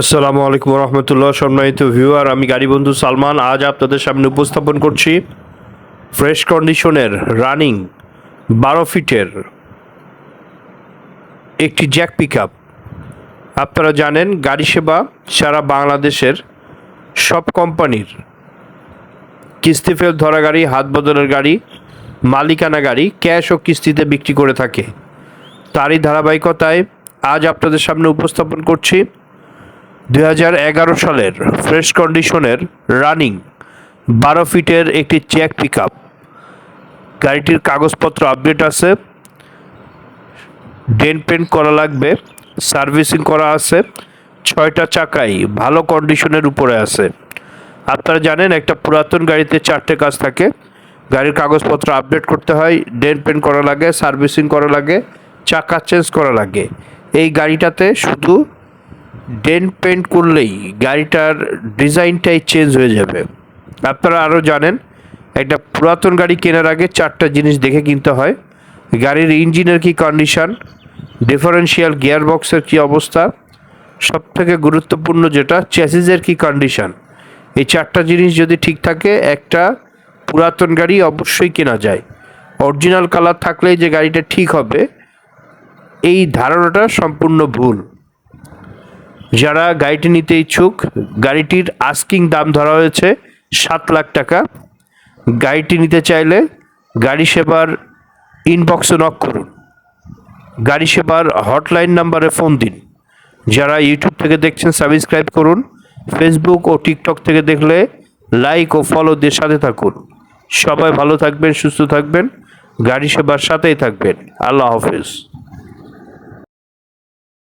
আসসালামু আলাইকুম রহমতুল্লাহ সম্মানিত ভিউয়ার, আমি গাড়ি বন্ধু সালমান। আজ আপনাদের সামনে উপস্থাপন করছি ফ্রেশ কন্ডিশনের রানিং বারো ফিটের একটি জ্যাক পিক আপনারা জানেন, গাড়ি সেবা সারা বাংলাদেশের সব কোম্পানির কিস্তি ফেল ধরা গাড়ি, হাত বদলের গাড়ি, মালিকানা গাড়ি, ক্যাশ ও কিস্তিতে বিক্রি করে থাকে। তারই ধারাবাহিকতায় আজ আপনাদের সামনে উপস্থাপন করছি দু হাজার এগারো সালের ফ্রেশ কন্ডিশনের রানিং বারো ফিটের একটি চেক পিক গাড়িটির কাগজপত্র আপডেট আছে, ডেন পেন্ট করা লাগবে, সার্ভিসিং করা আছে, ছয়টা চাকাই ভালো কন্ডিশনের উপরে আছে। আপনারা জানেন, একটা পুরাতন গাড়িতে চারটে কাজ থাকে। গাড়ির কাগজপত্র আপডেট করতে হয়, ডেন পেন্ট করা লাগে, সার্ভিসিং করা লাগে, চাকা চেঞ্জ করা লাগে। এই গাড়িটাতে শুধু ডেন্ট পেন্ট করলেই গাড়িটার ডিজাইনটাই চেঞ্জ হয়ে যাবে। আপনারা আরও জানেন, একটা পুরাতন গাড়ি কেনার আগে চারটা জিনিস দেখে কিনতে হয়। গাড়ির ইঞ্জিনের কি কন্ডিশন ডিফারেন্সিয়াল গিয়ার বক্সের কী অবস্থা সব থেকে গুরুত্বপূর্ণ যেটা, চ্যাসিসের কি কন্ডিশন। এই চারটা জিনিস যদি ঠিক থাকে, একটা পুরাতন গাড়ি অবশ্যই কেনা যায়। অরিজিনাল কালার থাকলেই যে গাড়িটা ঠিক হবে, এই ধারণাটা সম্পূর্ণ ভুল। যারা গাড়িটি নিতে ইচ্ছুক, গাড়িটির আস্কিং দাম ধরা হয়েছে সাত লাখ টাকা। গাড়িটি নিতে চাইলে গাড়ি সেবার ইনবক্সে নক করুন। গাড়ি সেবার হটলাইন নাম্বারে ফোন দিন। যারা ইউটিউব থেকে দেখছেন সাবস্ক্রাইব করুন। ফেসবুক ও টিকটক থেকে দেখলে লাইক ও ফলো দিয়ে সাথে থাকুন। সবাই ভালো থাকবেন, সুস্থ থাকবেন। গাড়ি সেবার সাথেই থাকবেন। আল্লাহ হাফেজ।